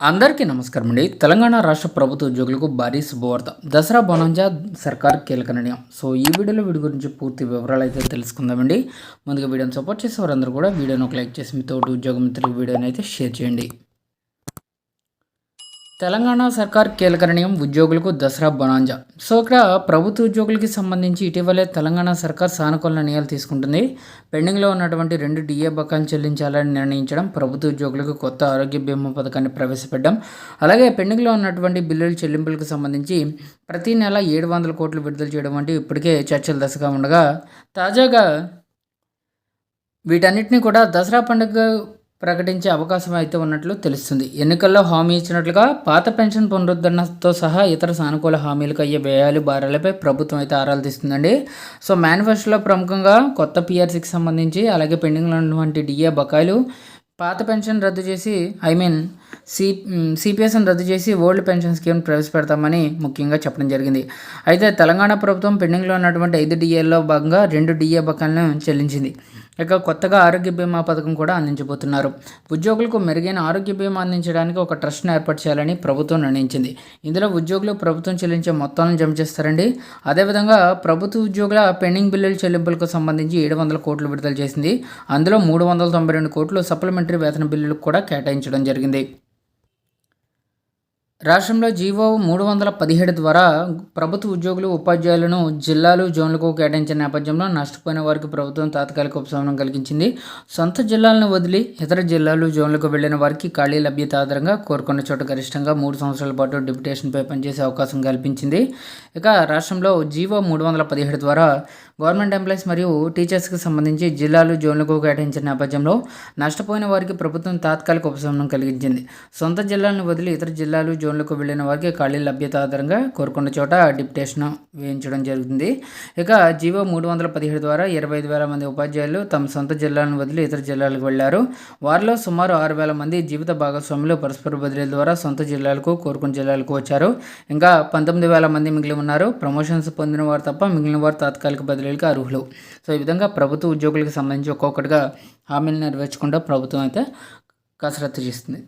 అందరికీ నమస్కారం అండి. తెలంగాణ రాష్ట్ర ప్రభుత్వ ఉద్యోగులకు భారీ శుభవార్త. దసరా బొనంజా సర్కార్ కీలక నిర్ణయం. సో ఈ వీడియోలో వీడి గురించి పూర్తి వివరాలు అయితే తెలుసుకుందామండి ముందుగా వీడియోని సపోర్ట్ చేసే వారందరూ కూడా వీడియోని ఒక లైక్ చేసి మీ తోటి ఉద్యోగ మిత్రులకు వీడియోని అయితే షేర్ చేయండి. తెలంగాణ సర్కార్ కీలక నిర్ణయం ఉద్యోగులకు దసరా బొనాంజా. సో ఇక్కడ ప్రభుత్వ ఉద్యోగులకి సంబంధించి ఇటీవలే తెలంగాణ సర్కార్ సానుకూల నిర్ణయాలు తీసుకుంటుంది. పెండింగ్లో ఉన్నటువంటి రెండు డిఏ బకాయిలు చెల్లించాలని నిర్ణయించడం ప్రభుత్వ ఉద్యోగులకు కొత్త ఆరోగ్య బీమా పథకాన్ని ప్రవేశపెట్టడం అలాగే పెండింగ్లో ఉన్నటువంటి బిల్లుల చెల్లింపులకు సంబంధించి ప్రతి నెల ఏడు వందల కోట్లు విడుదల చేయడం వంటి ఇప్పటికే చర్చల దశగా ఉండగా తాజాగా వీటన్నిటిని కూడా దసరా పండుగ ప్రకటించే అవకాశం అయితే ఉన్నట్లు తెలుస్తుంది. ఎన్నికల్లో హామీ ఇచ్చినట్లుగా పాత పెన్షన్ పునరుద్ధరణతో సహా ఇతర సానుకూల హామీలకు అయ్యే వ్యయాలు భారాలపై ప్రభుత్వం అయితే ఆరాలు తీస్తుందండి. సో మేనిఫెస్టోలో ప్రముఖంగా కొత్త పిఆర్సీకి సంబంధించి అలాగే పెండింగ్లో ఉన్నటువంటి డిఏ బకాయిలు పాత పెన్షన్ రద్దు చేసి ఐ మీన్ సి సిపిఎస్ను రద్దు చేసి ఓల్డ్ పెన్షన్ స్కీమ్ ప్రవేశపెడతామని ముఖ్యంగా చెప్పడం జరిగింది. అయితే తెలంగాణ ప్రభుత్వం పెండింగ్లో ఉన్నటువంటి ఐదు డిఏల్లో భాగంగా రెండు డిఏ బకాలను చెల్లించింది. ఇక కొత్తగా ఆరోగ్య బీమా పథకం కూడా అందించబోతున్నారు. ఉద్యోగులకు మెరుగైన ఆరోగ్య బీమా అందించడానికి ఒక ట్రస్ట్ను ఏర్పాటు చేయాలని ప్రభుత్వం నిర్ణయించింది. ఇందులో ఉద్యోగులు ప్రభుత్వం చెల్లించే మొత్తాలను జమ చేస్తారండి. అదేవిధంగా ప్రభుత్వ ఉద్యోగుల పెండింగ్ బిల్లుల చెల్లింపులకు సంబంధించి ఏడు వందల కోట్లు విడుదల చేసింది. అందులో మూడు వందల తొంభై రెండు కోట్లు సప్లిమెంటరీ వేతన బిల్లులకు కూడా కేటాయించడం జరిగింది. రాష్ట్రంలో జీవో మూడు వందల పదిహేడు ద్వారా ప్రభుత్వ ఉద్యోగులు ఉపాధ్యాయులను జిల్లాలు జోన్లకు కేటాయించిన నేపథ్యంలో నష్టపోయిన వారికి ప్రభుత్వం తాత్కాలిక ఉపశమనం కలిగించింది. సొంత జిల్లాలను వదిలి ఇతర జిల్లాలు జోన్లకు వెళ్ళిన వారికి ఖాళీ లభ్యత ఆధారంగా కోరుకున్న చోట గరిష్టంగా మూడు సంవత్సరాల పాటు డిప్యుటేషన్పై పనిచేసే అవకాశం కల్పించింది. ఇక రాష్ట్రంలో జీవో మూడు వందల పదిహేడు ద్వారా గవర్నమెంట్ ఎంప్లాయీస్ మరియు టీచర్స్కి సంబంధించి జిల్లాలు జోన్లకు కేటాయించిన నేపథ్యంలో నష్టపోయిన వారికి ప్రభుత్వం తాత్కాలిక ఉపశమనం కలిగించింది. సొంత జిల్లాలను వదిలి ఇతర జిల్లాలు జోన్లకు వెళ్ళిన వారికి ఖాళీ లభ్యత ఆధారంగా కోరుకున్న చోట డిప్యుటేషన్ వేయించడం జరుగుతుంది. ఇక జీవో మూడు వందల పదిహేడు ద్వారా ఇరవై ఐదు వేల మంది ఉపాధ్యాయులు తమ సొంత జిల్లాలను వదిలి ఇతర జిల్లాలకు వెళ్ళారు. వారిలో సుమారు ఆరు వేల మంది జీవిత భాగస్వాములు పరస్పర బదిలీల ద్వారా సొంత జిల్లాలకు కోరుకున్న జిల్లాలకు వచ్చారు. ఇంకా పంతొమ్మిది వేల మంది మిగిలి ఉన్నారు. ప్రమోషన్స్ పొందిన వారు తప్ప మిగిలిన వారు తాత్కాలిక బదిలీలకు అర్హులు. సో ఈ విధంగా ప్రభుత్వ ఉద్యోగులకు సంబంధించి ఒక్కొక్కటిగా హామీలు నెరవేర్చకుండా ప్రభుత్వం అయితే కసరత్తు చేస్తుంది.